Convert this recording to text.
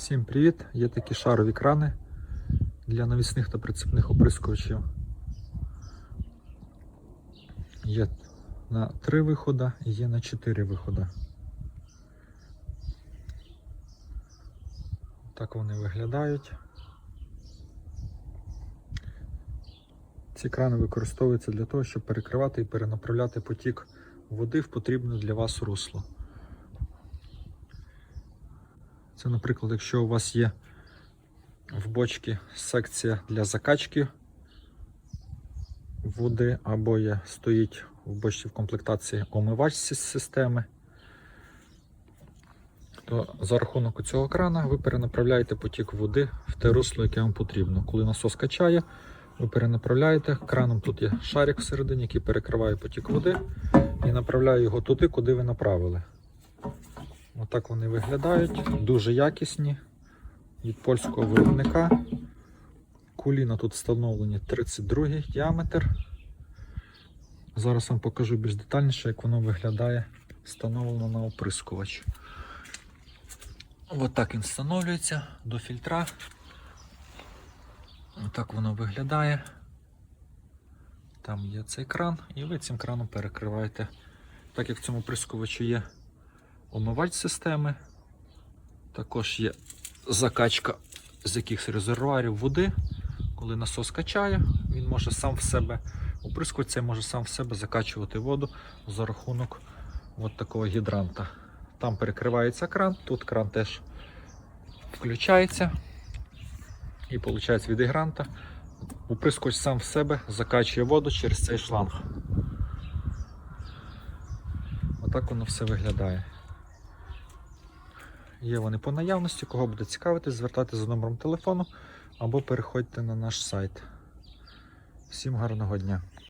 Всім привіт! Є такі шарові крани для навісних та прицепних оприскувачів. Є на 3 виходи і є на 4 виходи. Так вони виглядають. Ці крани використовуються для того, щоб перекривати і перенаправляти потік води в потрібне для вас русло. Це, наприклад, якщо у вас є в бочці секція для закачки води, або є, стоїть в бочці в комплектації омивач системи, то за рахунок цього крана ви перенаправляєте потік води в те русло, яке вам потрібно. Коли насос качає, ви перенаправляєте краном. Тут є шарик всередині, який перекриває потік води і направляє його туди, куди ви направили. Отак вони виглядають, дуже якісні від польського виробника. Куліна тут встановлені 32 діаметр. Зараз вам покажу більш детальніше, як воно виглядає встановлено на оприскувач. Отак він встановлюється до фільтра. Отак воно виглядає. Там є цей кран, і ви цим краном перекриваєте. Так як в цьому прискувачі є омивач системи. Також є закачка з якихось резервуарів води. Коли насос качає, він може сам в себе, оприскувач цей може сам в себе закачувати воду за рахунок от такого гідранта. Там перекривається кран, тут кран теж включається. І виходить від гідранта. Оприскувач сам в себе закачує воду через цей шланг. Отак воно все виглядає. Є вони по наявності, кого буде цікавити, звертайтеся за номером телефону або переходьте на наш сайт. Всім гарного дня!